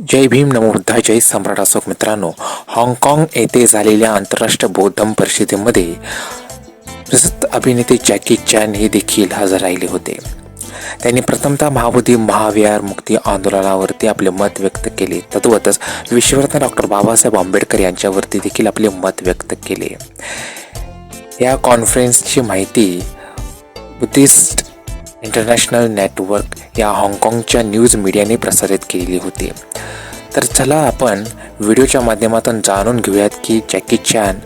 जय भीम नमो बुद्धा जय सम्राट अशोक मित्रांनो. हाँगकाँग येथे झालेल्या आंतरराष्ट्रीय बौद्धम परिषदेमध्ये प्रसिद्ध अभिनेते जॅकी चॅन हे देखील हजर राहिले होते. त्यांनी प्रथमतः महाबोधी महाविहार मुक्ती आंदोलनावरती आपले मत व्यक्त केले. तद्वतच विश्वरत्न डॉक्टर बाबासाहेब आंबेडकर यांच्यावरती देखील आपले मत व्यक्त केले. या कॉन्फरन्सची माहिती बुद्धिस्ट इंटरनॅशनल नेटवर्क या हाँगकाँगच्या न्यूज मीडियाने प्रसारित केलेली होती. तर चला आपण व्हिडिओच्या माध्यमातून जाणून घेऊयात की जॅकी चॅन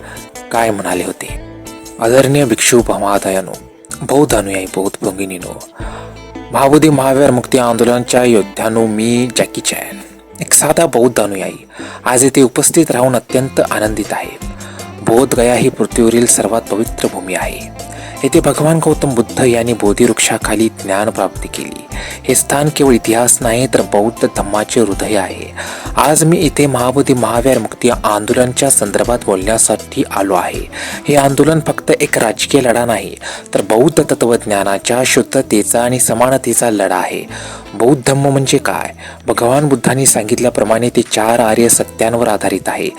काय म्हणाले होते. आदरणीय भिक्षू महादयानो बौद्ध अनुयायी बौद्ध भगिनीनो महाबोधी महावीर मुक्ती आंदोलनाच्या योद्ध्यानो मी जॅकी चॅन एक साधा बौद्ध अनुयायी आज येथे उपस्थित राहून अत्यंत आनंदित आहे. बोध गया ही पृथ्वीवरील सर्वात पवित्र भूमी आहे. येथे भगवान गौतम बुद्ध यांनी बोधिवृक्षाखाली ज्ञान प्राप्त केली. हे स्थान केवळ इतिहास नाही तर बौद्ध धम्माचे हृदय आहे. आज मी इथे महाबोधी महावीर मुक्ती आंदोलनच्या संदर्भात बोलण्यासाठी आलो आहे. हे आंदोलन फक्त एक राजकीय लढा नाही तर बौद्ध तत्वज्ञानाच्या शुद्धतेचा आणि समानतेचा लढा आहे. बौद्ध धम्म म्हणजे काय? भगवान बुद्धांनी सांगितल्याप्रमाणे ते चार आर्य सत्यांवर आधारित आहे.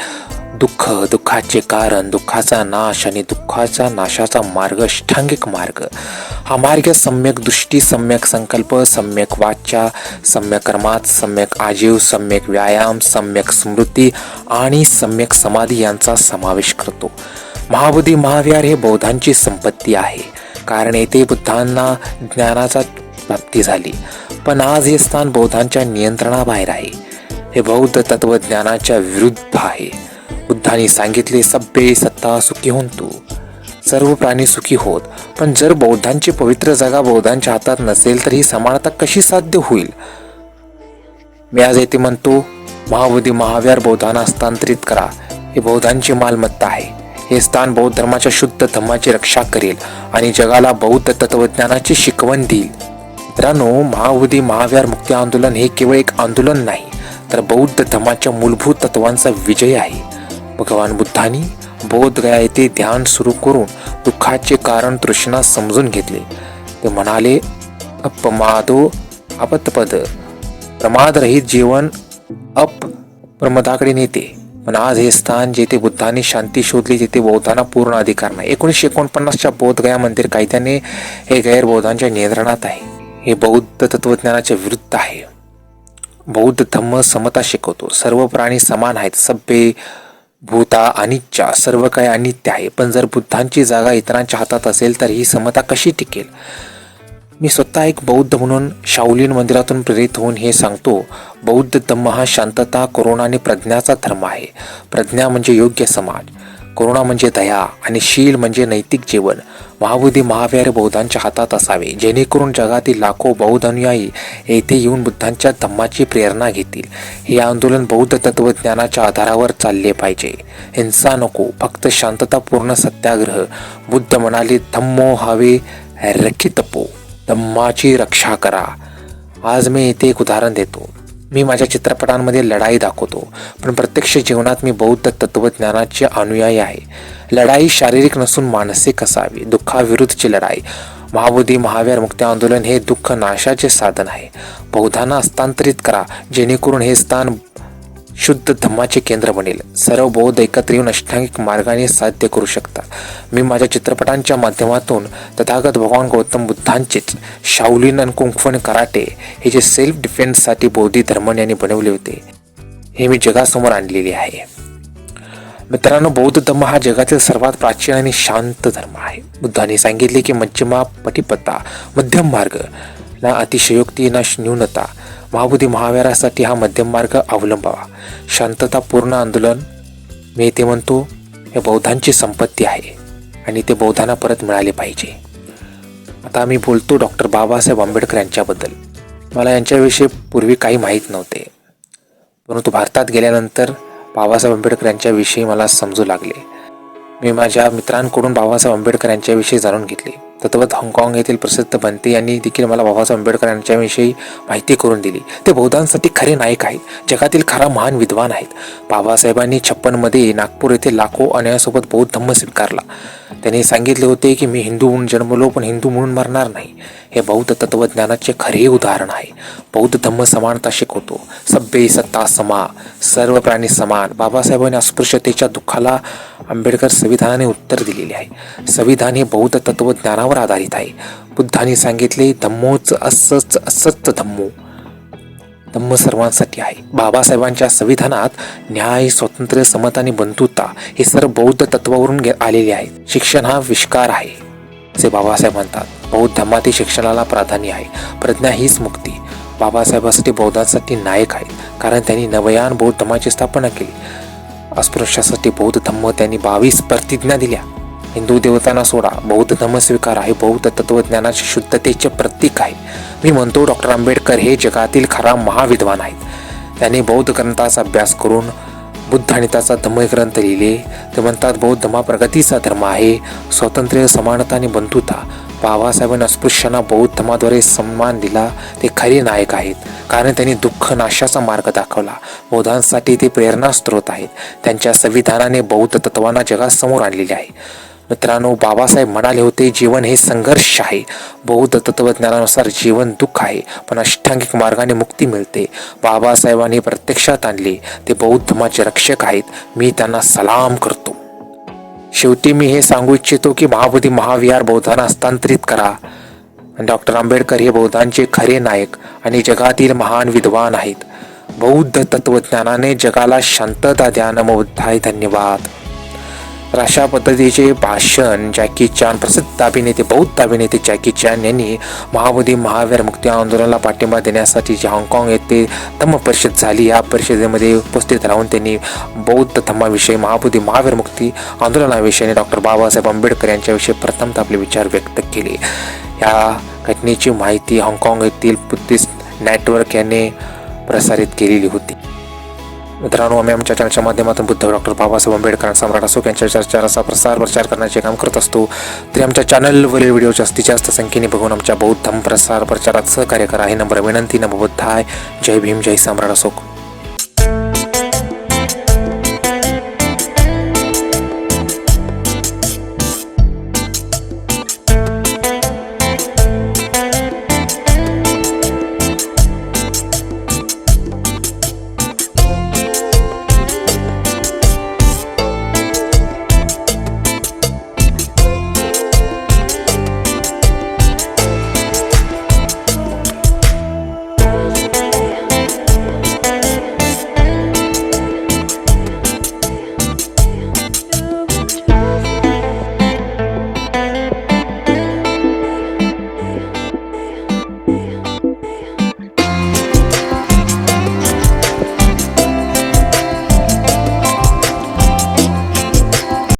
दुःख दुःखाचे कारण दुःखाचा नाश आणि दुःखाचा नाशाचा मार्ग अष्टांगिक मार्ग. हा मार्ग सम्यक दृष्टी सम्यक संकल्प सम्यक वाचा सम्यक कर्मात सम्यक आजीव सम्यक व्यायाम सम्यक स्मृती आणि सम्यक समाधी यांचा समावेश करतो. महाबुद्धी महाविहार हे बौद्धांची संपत्ती आहे. कारण येथे बुद्धांना ज्ञानाचा प्राप्ती झाली. पण आज हे स्थान बौद्धांच्या नियंत्रणाबाहेर आहे. हे बौद्ध तत्वज्ञानाच्या विरुद्ध आहे. बुद्धांनी सांगितले सभ्य सत्ता सुखी होऊन सर्व प्राणी सुखी होत पण जर बौद्धांची पवित्र जागा बौद्धांच्या हातात नसेल तर ही समानता कशी साध्य होईल? मी आज येथे म्हणतो महाबोधी महाव्यार बौद्धांना हस्तांतरित करा. हे बौद्धांची मालमत्ता आहे. हे स्थान बौद्ध धर्माच्या शुद्ध धर्माची रक्षा करेल आणि जगाला बौद्ध तत्वज्ञानाची शिकवण देईल. मित्रांनो महाबोधी महाव्यार मुक्ती आंदोलन हे केवळ एक आंदोलन नाही तर बौद्ध धर्माच्या मूलभूत तत्वांचा विजय आहे. भगवान बुद्धांनी बोधगया येथे ध्यान सुरू करून दुःखाचे कारण तृष्णा समजून घेतले. ते म्हणाले अपमादो अपतपद. प्रमादरहित जीवन अप प्रमदाकडे नेते. पण आज हे स्थान जेथे बुद्धांनी शांती शोधली जेथे बौद्धांना पूर्ण अधिकार नाही. एकोणीसशे एकोणपन्नासच्या बोधगया मंदिर कायद्याने हे गैरबौद्धांच्या नियंत्रणात आहे. हे बौद्ध तत्वज्ञानाच्या विरुद्ध आहे. बौद्ध धम्म समता शिकवतो. सर्व प्राणी समान आहेत. सभ्य भूता अनिच्छा सर्व काही अनित्य आहे. पण जर बुद्धांची जागा इतरांच्या हातात असेल तर ही समता कशी टिकेल? मी स्वतः एक बौद्ध म्हणून शाओलिन मंदिरातून प्रेरित होऊन हे सांगतो. बौद्ध धम्म हा शांतता करुणा आणि प्रज्ञाचा धर्म आहे. प्रज्ञा म्हणजे योग्य समाज. करुणा म्हणजे दया आणि शील म्हणजे नैतिक जीवन महाबोधी महावीर बौद्धांच्या हातात असावे जेणेकरून जगातील लाखो बौद्ध अनुयायी येथे येऊन बुद्धांच्या धम्माची प्रेरणा घेतील. हे आंदोलन बौद्ध तत्वज्ञानाच्या आधारावर चालले पाहिजे. हिंसा नको फक्त शांततापूर्ण सत्याग्रह. बुद्ध म्हणाले धम्मो हवे रखितपो धम्माची रक्षा करा. आज मी इथे एक उदाहरण देतो. मी माझ्या चित्रपटांमध्ये लढाई दाखवतो पण प्रत्यक्ष जीवनात मी बौद्ध तत्वज्ञानाचे अनुयायी आहे. लढाई शारीरिक नसून मानसिक असावी दुःखाविरुद्धची लढाई. महाबोधी महावीर मुक्ती आंदोलन हे दुःख नाशाचे साधन आहे. बौद्धांना हस्तांतरित करा जेणेकरून हे स्थान शुद्ध धम्माचे केंद्र बनेल. सर्व बौद्ध एकत्र येऊन अष्टांगिक मार्गाने साध्य करू शकता. मी माझ्या चित्रपटांच्या माध्यमातून तथागत भगवान गौतम बुद्धांचेच शाओलिन आणि कुंकफन कराटे हे जे सेल्फ डिफेन्ससाठी बौद्धी धर्मन यांनी बनवले होते हे मी जगासमोर आणलेले आहे. मित्रांनो बौद्ध धर्म हा जगातील सर्वात प्राचीन आणि शांत धर्म आहे. बुद्धाने सांगितले की मध्यमा पटिपत्ता मध्यम मार्ग ना अतिशयोक्ती ना न्यूनता. महाबुद्धी महावीरासाठी हा मध्यम मार्ग अवलंबावा. शांततापूर्ण आंदोलन मी ते म्हणतो हे बौद्धांची संपत्ती आहे आणि ते बौद्धांना परत मिळाले पाहिजे. आता मी बोलतो डॉक्टर बाबासाहेब आंबेडकर यांच्याबद्दल. मला यांच्याविषयी पूर्वी काही माहीत नव्हते. परंतु भारतात गेल्यानंतर बाबासाहेब आंबेडकर यांच्याविषयी मला समजू लागले. मी माझ्या मित्रांकडून बाबासाहेब आंबेडकर यांच्याविषयी जाणून घेतले. तत्वत हाँगकाँग येथील प्रसिद्ध बनते यांनी देखील मला बाबासाहेब आंबेडकर यांच्याविषयी माहिती करून दिली. ते बौद्धांसाठी खरे नायक आहेत. जगातील खरा महान विद्वान आहेत. बाबासाहेबांनी छप्पनमध्ये नागपूर येथे लाखो अन्यायासोबत बौद्ध धम्म स्वीकारला. त्यांनी सांगितले होते की मी हिंदू म्हणून जन्मलो पण हिंदू म्हणून मरणार नाही. हे बौद्ध तत्वज्ञानाचे खरे उदाहरण आहे. बौद्ध धम्म समानता शिकवतो. सभ्य सत्ता समा सर्व प्राणी समान. बाबासाहेबांनी अस्पृश्यतेच्या दुःखाला आंबेडकर संविधानाने उत्तर दिलेले आहे. संविधान हे बौद्ध ज्ञानावर आधारित आहे. बुद्धांनी सांगितले धम्मोच असच असत धम्मो. धम्म सर्वांसाठी आहे. बाबासाहेबांच्या संविधानात न्याय स्वातंत्र्य समता आणि बंधुता हे सर्व बौद्ध तत्वावरून आलेले आहेत. शिक्षण हा विष्कार आहे असे बाबासाहेब म्हणतात. बौद्ध धर्मातील शिक्षणाला प्राधान्य आहे. प्रज्ञा हीच मुक्ती. बाबासाहेबांसाठी बौद्धांसाठी नायक आहेत कारण त्यांनी नवयान बौद्ध धर्माची स्थापना केली. अस्पृश्यासाठी बौद्ध धम्म त्यांनी बावीस प्रतिज्ञा दिल्या. हिंदू देवतांना सोडा. बौद्ध धम्म स्वीकार हे बौद्ध तत्वज्ञानाचे शुद्धतेचे प्रतीक आहे. मी म्हणतो डॉक्टर आंबेडकर हे जगातील खरा महाविद्वान आहेत. त्यांनी बौद्ध ग्रंथाचा अभ्यास करून बुद्ध आणि त्याचा धम्मग्रंथ लिहिले. ते म्हणतात बौद्ध धर्म प्रगतीचा धर्म आहे. स्वातंत्र्य समानता आणि बंधुता. बाबासाहेबांनी अस्पृश्यांना बौद्ध धर्माद्वारे सन्मान दिला. ते खरे नायक आहेत. कारण त्यांनी दुःख नाशाचा मार्ग दाखवला. बौद्धांसाठी ते प्रेरणा स्रोत आहेत. त्यांच्या संविधानाने बौद्ध तत्वांना जगासमोर आणलेले आहे. मित्रांनो बाबासाहेब म्हणाले होते जीवन हे संघर्ष आहे. बौद्ध तत्वज्ञानानुसार जीवन दुःख आहे पण अष्टांगिक मार्गाने मुक्ती मिळते. बाबासाहेबांनी प्रत्यक्षात आणले ते बौद्ध धर्माचे रक्षक आहेत. मी त्यांना सलाम करतो. शेवटी मी हे सांगू इच्छितो की महाबोधी महाविहार बौद्धांना हस्तांतरित करा. डॉक्टर आंबेडकर हे बौद्धांचे खरे नायक आणि जगातील महान विद्वान आहेत. बौद्ध तत्वज्ञानाने जगाला शांतता द्या नमोद्धाय धन्यवाद. तर अशा पद्धतीचे भाषण जॅकी चान प्रसिद्ध अभिनेते बौद्ध अभिनेते जॅकी चान यांनी महाबोधी महावीर मुक्ती आंदोलनाला पाठिंबा देण्यासाठी जी हाँगकाँग येथे धम्म परिषद झाली या परिषदेमध्ये उपस्थित राहून त्यांनी बौद्ध धम्माविषयी महाबोधी महावीर मुक्ती आंदोलनाविषयी डॉक्टर बाबासाहेब आंबेडकर यांच्याविषयी प्रथमतः आपले विचार व्यक्त केले. या घटनेची माहिती हाँगकाँग येथील बुद्धिस्ट नेटवर्क याने प्रसारित केलेली होती. मित्रांनो आम्ही आमच्या चॅनलच्या माध्यमातून बुद्ध डॉक्टर बाबासाहेब आंबेडकर आणि सम्राट अशोक यांच्या चर्चाचा प्रसार प्रचार करण्याचे काम करत असतो. तरी आमच्या चॅनलवरील व्हिडिओ जास्तीत जास्त संख्येने बघून आमच्या बौद्ध प्रसार प्रचारात सहकार्य करा. हे नम्र विनंती नमबुद्धाय जय भीम जय सम्राट अशोक.